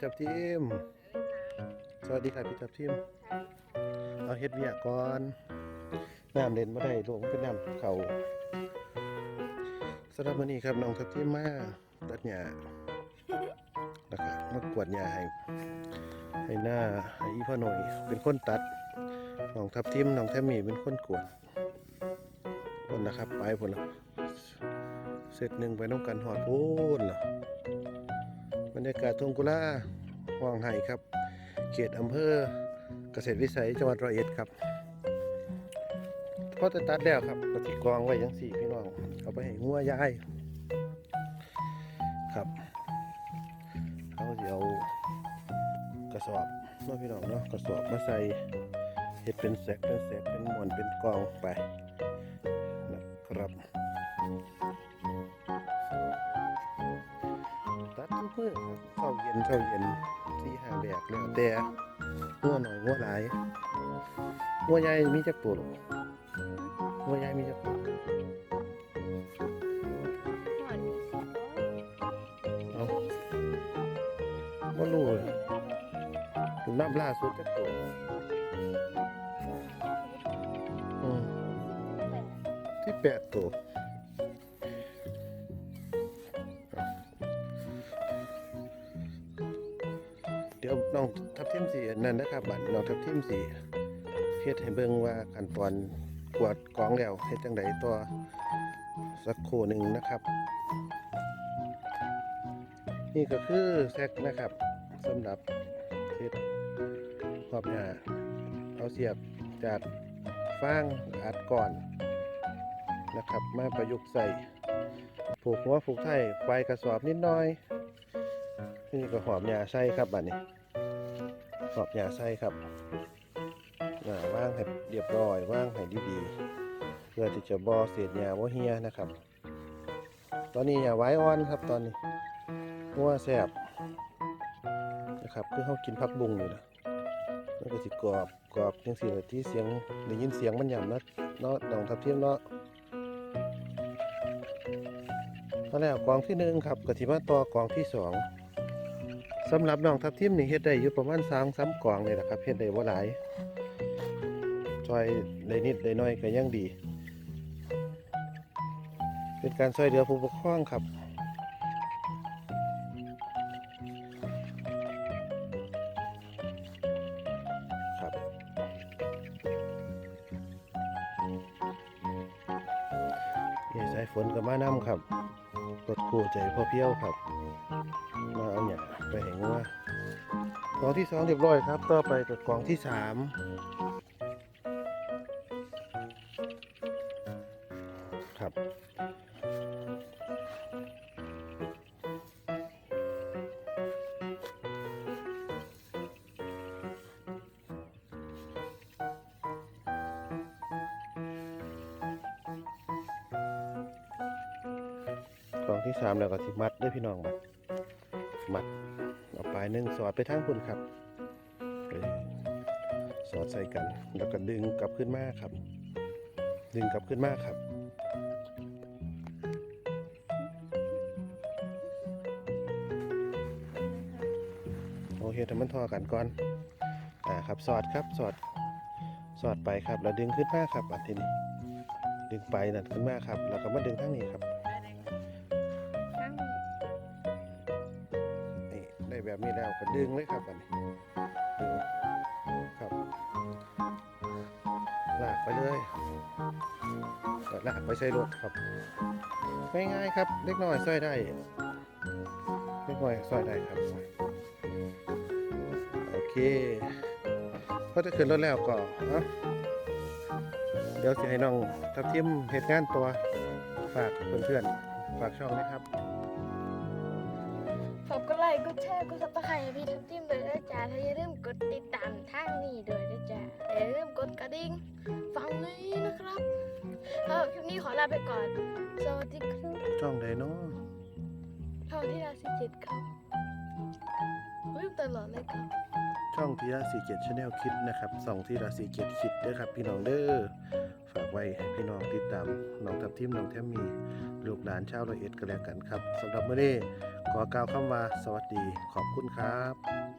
ทับทิมสวัสดีครับพี่ทับทิมเอาเฮ็ดเวียก่อนน้ำเด่นมาได้ลงเป็นน้ำเขาสำหรับวันนี้ครับน้องทับทิมมาตัดหญ้าแล้วก็มากวดหญ้าให้ให้หน้าให้อีพ่อหน่อยเป็นคนตัดน้องทับทิมน้องแทมมี่เป็นคนกวดคนนะครับไปผลละเสร็จหนึ่งไปน้องกันหอดพูนล่ะบ รรยากาศทุ่งกุลาวางไห้ครับ เขตอำเภอเกษตรวิสัยจังหวัดร้อยเอ็ดครับพอจะตัดแล้วครับก็ที่กองไว้ยังสี่พี่น้องเอาไปให้งัวยายครับเขาจะเอากระสอบเนาะพี่น้องเนาะกระสอบมาใส่เห็ดเป็นแสกเป็นแสกเป็นหมอนเป็นกองไปนะครับ มื่อครับเช้าเย็นเช้าเย็นสี่ห้าแบกแล้วแต่งัวหน่อยงัวหลายงัวใหญ่มีจักตัวหรอกงัวใหญ่มีจักตัวเอาบ่รู้เลยถึงน้ำล่าสุดจักตัวอืมที่แปดตัว น้องทับทิมสีนั่นนะครับบัดน้องทับทิมสีเฮ็ดให้เบิ่งว่าขั้นตอนกวาดกองแล้วเฮ็ดจังไดตัวสักครู่หนึ่งนะครับ นี่ก็คือแซกนะครับสำหรับเฮ็ดขอบหญ้าเอาเสียบจากฟางอัดก่อนนะครับมาประยุกต์ใส่ผูกหัวผูกไทยไฟกระสอบนิดหน่อย นี่ก็หอมยาไส้ครับบัดนี้ หอมยาไส้ครับอ่าว่างให้เรียบร้อยว่างให้ดีๆเพื่อที่จะบอเศษยาบ่เฮียนะครับ ตอนนี้ยาไว้อ่อนครับตอนนี้งัวแซ่บนะครับคือเขากินผักบุ้งอยู่นะมันก็สิกรอบกรอบจังสี่ที่เสียงได้ยินเสียงมันหย่ำนะเนาะดองทับเทียมเนาะตอนแรกกองที่หนึ่งครับกะทิมาต่อกองที่สอง สำหรับน้องทับทิมนี่เฮ็ดได้อยู่ประมาณสามสามกล่องเลยนะครับเฮ็ดได้บ่หลายช่วยได้นิดได้น้อยก็ยังดี เป็นการช่วยเหลือผู้ปกครองครับครับยายสายฝนกับมาน้ำครับรถคู่ใจพ่อเพี้ยวครับมาเอาเนี่ย ไปเห็นว่ากองที่สองเรียบร้อยครับ ต่อไปกับกองที่สามครับกองที่สามแล้วก็สิมัดด้วยพี่น้องบัดมัดายหนึ่งสอดไปทางคุณครับเออสอดใส่กัน แล้วก็ดึงกลับขึ้นมาครับ ดึงกลับขึ้นมาครับโอเคทำมันทอกันก่อนอ่าครับสอดครับสอดสอดไปครับ แล้วดึงขึ้นมาครับอันทีนี้ดึงไปนั่นขึ้นมาครับ แล้วก็มาดึงทางนี้ครับ แบบนี้แล้วก็ดึงเลยครับอันนี้ดึงครับลากไปเลยก็ลากไปใส่รถครับง่ายๆครับเล็กน้อยซอยได้เล็กน้อยซอยได้ครับโอเคพอจะขึ้นรถแล้วก็เดี๋ยวจะให้น้องทับทิมเหตุงานตัวฝากเพื่อนๆฝากช่องนะครับ ค์ กดแชร์ กดซับสไครต์ให้พี่ทัพทิมด้วยนะจ๊ะถ้าอย่าลืมกดติดตามทางนี้ด้วยนะจ๊ะอย่าลืมกดกระดิ่งฟังนี้นะครับสำหรับคลิปนี้ขอลาไปก่อน สวัสดีครับช่องใดเนาะช่องที่ราสิเจ็ดครับลืมตลอดเลยครับ ช่องทีราสีเกียรติชาแนลคิดนะครับส่องทีราสีเกียรติคิดเด้อครับพี่น้องเด้อฝาก ไว้ให้พี่น้องติดตามน้องทับทิมน้องแทมมีลูกหลานชาวร้อยเอ็ดกันแล้วกันครับสำหรับมื้อนี้ขอกล่าวคำว่าสวัสดีขอบคุณครับ